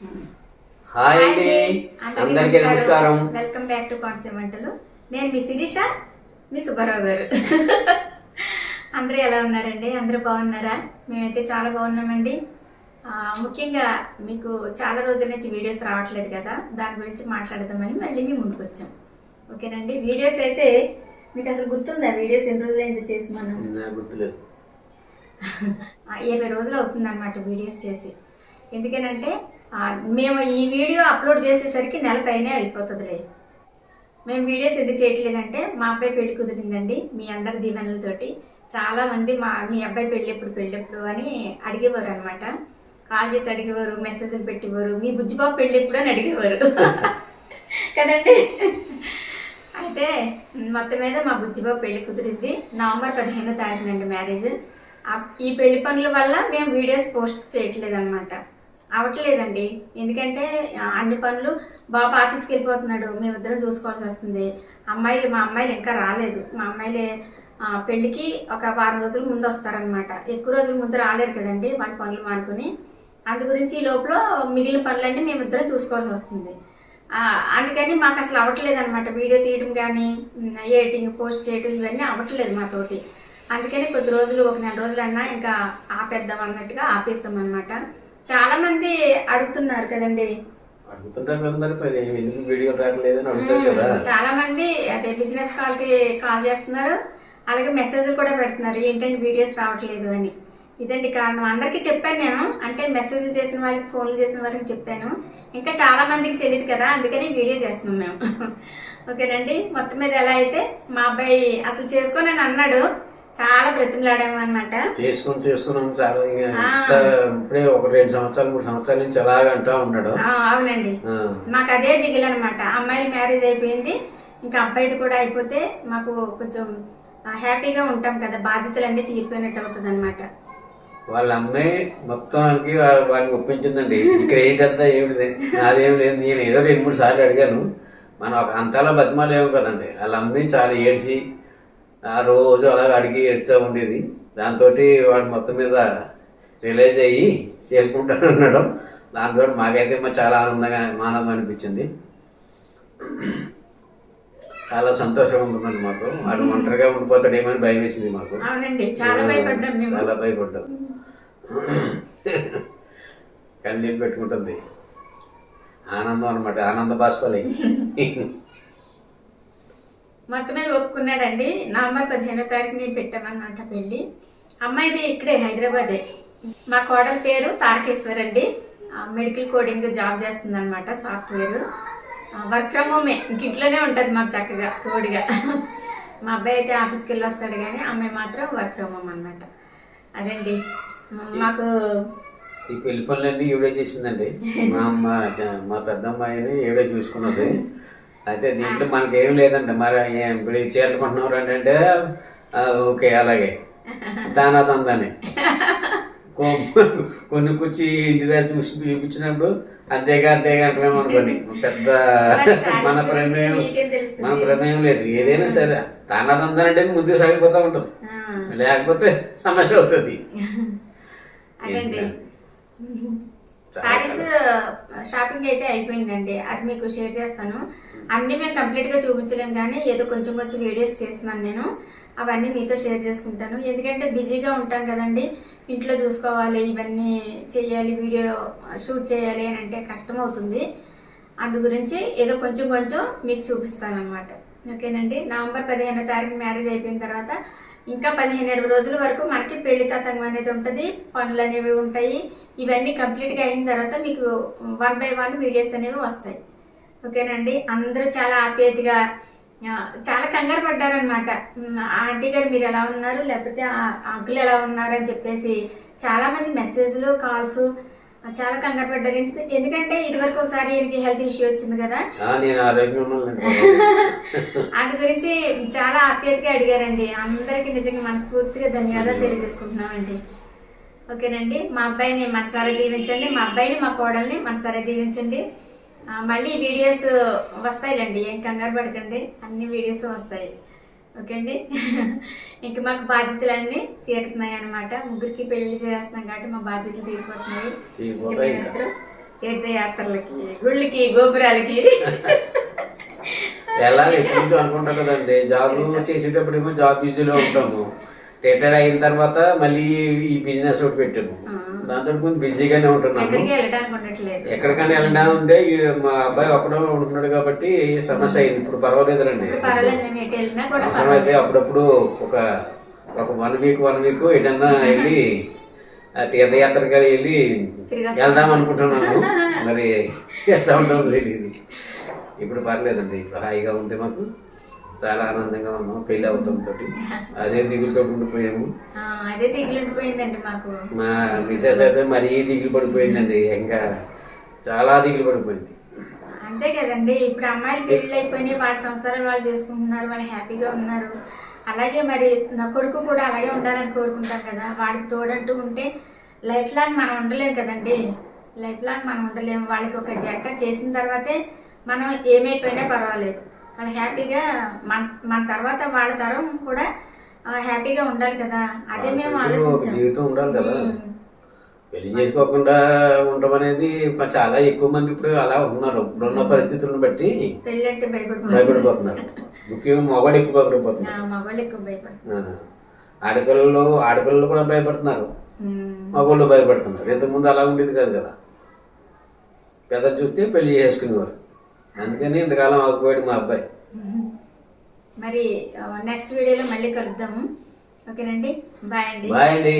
Hi అండి. అందరికీ నమస్కారం. వెల్కమ్ బ్యాక్ టు కాన్సెప్ట్ వంటలు. నేను మీ శిరీష మీ సుబ్బారావు గారు. అందరూ ఎలా ఉన్నారండి? అందరూ బాగున్నారా? మేమైతే చాలా బాగున్నామండి. ముఖ్యంగా మీకు చాలా రోజుల నుంచి వీడియోస్ రావట్లేదు కదా దాని గురించి మాట్లాడదామని మళ్ళీ మీ ముందుకు వచ్చాం. ఓకేనండి? వీడియోస్ అయితే మీకు అసలు గుర్తుందా? వీడియోస్ ఎన్ని రోజులైంది చేసి మనం? గుర్తులేదు. ఇరవై రోజులు అవుతుంది అనమాట వీడియోస్ చేసి. ఎందుకనంటే మేము ఈ వీడియో అప్లోడ్ చేసేసరికి నెల పైనే అయిపోతుందిలే. మేము వీడియోస్ ఎందుకు చేయట్లేదంటే మా అబ్బాయి పెళ్ళి కుదిరిందండి మీ అందరి దీవెనలతోటి. చాలా మంది మా మీ అబ్బాయి పెళ్ళి ఎప్పుడు పెళ్ళి ఎప్పుడు అని అడిగేవారు అనమాట కాల్ చేసి అడిగేవారు మెసేజ్లు పెట్టేవారు మీ బుజ్జిబాబు పెళ్ళి ఎప్పుడు అని అడిగేవారు. కదండి? అయితే మొత్తం మీద మా బుజ్జిబాబు పెళ్ళి కుదిరింది. నవంబర్ పదిహేనో తారీఖునండి మ్యారేజ్. ఈ పెళ్ళి పనుల వల్ల మేము వీడియోస్ పోస్ట్ చేయట్లేదు అనమాట అవట్లేదండి ఎందుకంటే అన్ని పనులు బాబు ఆఫీస్కి వెళ్ళిపోతున్నాడు. మేమిద్దరం చూసుకోవాల్సి వస్తుంది. అమ్మాయిలు మా అమ్మాయిలు ఇంకా రాలేదు. మా అమ్మాయిలే పెళ్ళికి ఒక వారం రోజుల ముందు వస్తారనమాట ఎక్కువ రోజుల ముందు రాలేరు కదండి వాళ్ళ పనులు మానుకుని అందు గురించి ఈ లోపల మిగిలిన పనులన్నీ మేమిద్దరం చూసుకోవాల్సి వస్తుంది. అందుకని మాకు అసలు అవ్వట్లేదు అనమాట వీడియో తీయడం కానీ ఎడిటింగ్ పోస్ట్ చేయడం ఇవన్నీ అవ్వట్లేదు మాతోటి. అందుకని కొద్ది రోజులు ఒక నెల రోజులన్నా ఇంకా ఆపేద్దాం అన్నట్టుగా ఆపేస్తాం అనమాట చాలా మంది అడుగుతున్నారు కదండి. అడుగుతుంటారు కదా మరి మరి ఎందుకు వీడియో రావట్లేదు అని అడుగుతారు కదా. చాలా మంది అదే బిజినెస్ కాల్కి కాల్ చేస్తున్నారు. అలాగే మెసేజ్లు కూడా పెడుతున్నారు. ఏంటంటే వీడియోస్ రావట్లేదు అని. ఇదండి కారణం. అందరికీ చెప్పాను నేను. అంటే మెసేజ్లు చేసిన వాళ్ళకి ఫోన్లు చేసిన వాళ్ళకి చెప్పాను. ఇంకా చాలా మందికి తెలియదు కదా అందుకని వీడియో చేస్తున్నాం మేము. ఓకేనండి? మొత్తం మీద ఎలా అయితే మా అబ్బాయి అసలు చేసుకోనని అన్నాడు. చాలా బ్రతిమలాడాము అనమాట చేసుకుని చేసుకుని చాలా ఇంకా ఇంత ఇప్పుడే ఒక రెండు సంవత్సరాలు మూడు సంవత్సరాల నుంచి అలాగ అంటా ఉన్నాడు. అవునండి. మాకు అదే దిగులు అనమాట అమ్మాయిల మ్యారేజ్ అయిపోయింది ఇంకా అబ్బాయిది కూడా అయిపోతే మాకు కొంచెం హ్యాపీగా ఉంటాం కదా బాధ్యతలన్నీ తీరిపోయినట్టు అవుతుంది అనమాట వాళ్ళ అమ్మాయి మొత్తానికి వాళ్ళని ఒప్పించిందండి. ఈ క్రెడిట్ అంతా ఏమిటిది? నాదేం లేదు. నేను ఏదో రెండు మూడు సార్లు అడిగాను. మనం ఒక అంతలా బతిమాలేము కదండి. వాళ్ళ అమ్మాయి చాలా ఏడ్చి ఆ రోజు అలాగ అడిగి ఏడుస్తూ ఉండేది. దాంతో వాడు మొత్తం మీద రిలైజ్ అయ్యి చేసుకుంటాను అన్నాడు దాంతో మాకైతే మా చాలా ఆనందంగా ఆనందం అనిపించింది. చాలా సంతోషంగా ఉంటుందండి మాకు. వాడు ఒంటరిగా ఉండిపోతాడేమని భయం వేసింది మాకు. చాలా భయపడ్డాం కన్నీళ్ళు పెట్టుకుంటుంది. ఆనందం అనమాట ఆనంద బాష్పాలి మొత్తం మీద ఒప్పుకున్నాడండి. నవంబర్ పదిహేనో తారీఖుని పెట్టామన్నమాట పెళ్ళి. అమ్మాయిది ఇక్కడే హైదరాబాదే. మా కోడల పేరు తారకేశ్వర్ అండి మెడికల్ కోడింగ్ జాబ్ చేస్తుంది అనమాట సాఫ్ట్వేర్ వర్క్ ఫ్రమ్ హోమే. ఇంక ఇంట్లోనే ఉంటుంది మాకు చక్కగా తోడుగా. మా అబ్బాయి అయితే ఆఫీస్కి వెళ్ళి వస్తాడు కానీ అమ్మాయి మాత్రం వర్క్ ఫ్రమ్ హోమ్ అనమాట అదండి మాకు ఈ పెళ్ళి పనులన్నీ ఈవిడే చేసిందండి. మా అమ్మ మా పెద్ద అమ్మాయిని ఈవిడే చూసుకున్నది. అయితే దీంట్లో మనకేం లేదండి. మరి ఇప్పుడు చీరలు కొంటున్నారు అంటే ఓకే అలాగే. దానా తందని కొన్ని కుర్చీ ఇంటి దగ్గర చూసి చూపించినప్పుడు అంతేగా అంతేగా అంటామేమో అనుకోని పెద్ద మన ప్రమేయం? మన ప్రమేయం లేదు. ఏదైనా సరే దానా తందనంటే ముందుకు సాగిపోతూ ఉంటుంది. లేకపోతే సమస్య అవుతుంది. సారీస్ షాపింగ్ అయితే అయిపోయిందండి. అది మీకు షేర్ చేస్తాను. అన్ని మేము కంప్లీట్గా చూపించలేం కానీ ఏదో కొంచెం కొంచెం వీడియోస్ తీస్తున్నాను నేను. అవన్నీ మీతో షేర్ చేసుకుంటాను. ఎందుకంటే బిజీగా ఉంటాం కదండి. ఇంట్లో చూసుకోవాలి ఇవన్నీ చేయాలి వీడియో షూట్ చేయాలి అని అంటే కష్టం అవుతుంది. అందు గురించి ఏదో కొంచెం కొంచెం మీకు చూపిస్తాను అనమాట ఓకేనండి? నవంబర్ పదిహేనో తారీఖు మ్యారేజ్ అయిపోయిన తర్వాత ఇంకా పదిహేను ఇరవై రోజుల వరకు మనకి పెళ్ళి తతంగం అనేది ఉంటుంది. పనులు అనేవి ఉంటాయి. ఇవన్నీ కంప్లీట్గా అయిన తర్వాత మీకు వన్ బై వన్ వీడియోస్ అనేవి వస్తాయి. ఓకేనండి? అందరూ చాలా ఆప్యాయతగా చాలా కంగారు పడ్డారనమాట ఆంటీ గారు మీరు ఎలా ఉన్నారు? లేకపోతే అగ్గులు ఎలా ఉన్నారు అని చెప్పేసి చాలామంది మెసేజ్లు కాల్స్ చాలా కంగారు పడ్డారు. ఎందుకు- ఎందుకంటే ఇదివరకు ఒకసారి ఈయనకి హెల్త్ ఇష్యూ వచ్చింది కదా. అందు గురించి చాలా ఆప్యాయతగా అడిగారండి. అందరికీ నిజంగా మనస్ఫూర్తిగా ధన్యవాదాలు తెలియజేసుకుంటున్నామండి. ఓకేనండి. మా అబ్బాయిని మనసారా దీవించండి. మా అబ్బాయిని మా కోడల్ని మనసారా దీవించండి. మళ్ళీ వీడియోస్ వస్తాయిలండి. ఏం కంగారు పడకండి. అన్ని వీడియోస్ వస్తాయి. ఓకే అండి. ఇంక మాకు బాధ్యతలన్నీ తీరుతున్నాయి అనమాట ముగ్గురికి పెళ్ళి చేస్తున్నాం కాబట్టి మా బాధ్యతలు తీరిపోతున్నాయి. తీర్థయాత్రలకి గుళ్ళకి గోపురాలకి. వెళ్ళాలి. అనుకుంటాం కదండి? జాబ్ చేసేటప్పుడేమో జాబ్ బిజీలో ఉంటాము. రిటైర్డ్ అయిన తర్వాత మళ్ళీ ఈ బిజినెస్ ఒకటి పెట్టాము దాంతో కొంచెం బిజీగానే వెళ్ళడానికి ఉండట్లేదు. ఎక్కడికైనా వెళ్ళినా ఉంటే మా అబ్బాయి ఒక్కడే ఉంటున్నాడు కాబట్టి సమస్య అయింది. ఇప్పుడు పర్వాలేదులండి. అవసరమైతే అప్పుడప్పుడు ఒక ఒక వన్ వీక్ వన్ వీక్ ఎటన్నా వెళ్ళి ఆ తీర్థయాత్రకి వెళ్ళి వెళ్దాం అనుకుంటున్నాను. మరి ఎట్లా ఉంటుందో తెలియదు. ఇప్పుడు పర్లేదండి ఇప్పుడు హాయిగా ఉంది మాకు. చాలా ఆనందంగా ఉన్నాం పెళ్ళి అవుతాం తోటి. అదే దిగులతో ఉండిపోయాము. అదే దిగులుండిపోయిందండి మాకు. మా మిసెస్ అయితే మరీ దిగులు పడిపోయిందండి ఇంకా చాలా దిగులు పడిపోయింది. అంతే కదండి ఇప్పుడు అమ్మాయిలు పెళ్ళి అయిపోయినాయి వాళ్ళ సంసారాలు వాళ్ళు చేసుకుంటున్నారు వాళ్ళు హ్యాపీగా ఉన్నారు. అలాగే మరి నా కొడుకు కూడా అలాగే ఉండాలని కోరుకుంటాం కదా. వాడికి తోడంటూ ఉంటే లైఫ్ లాంగ్ మనం ఉండలేం కదండి. లైఫ్ లాంగ్ మనం ఉండలేము వాళ్ళకి ఒక జంట చేసిన తర్వాతే మనం ఏమైపోయినా పర్వాలేదు. వాళ్ళు హ్యాపీగా మన మన తర్వాత వాళ్ళ తరం కూడా హ్యాపీగా ఉండాలి కదా. అదే మేము ఆలోచించాం. జీవితం ఉండాలి కదా. పెళ్ళి చేసుకోకుండా ఉండడం అనేది చాలా ఎక్కువ మంది ఇప్పుడు అలా ఉన్నారు. ఇప్పుడున్న పరిస్థితులను బట్టి భయపడిపోతుంది భయపడిపోతున్నారు. ముఖ్యంగా ఎక్కువ ఆ. ఆడపిల్లలు ఆడపిల్లలు కూడా భయపడుతున్నారు. మగవాళ్ళు భయపడుతున్నారు. ఇంతకుముందు అలా ఉండేది కాదు కదా. పెద్ద చూస్తే పెళ్ళి చేసుకునేవారు. అందుకని ఇంతకాలం ఆగిపోయాడు మా అబ్బాయి. మరి నెక్స్ట్ వీడియోలో మళ్ళీ కలుద్దాము. ఓకేనండి? బాయ్ అండి. బాయ్ అండి.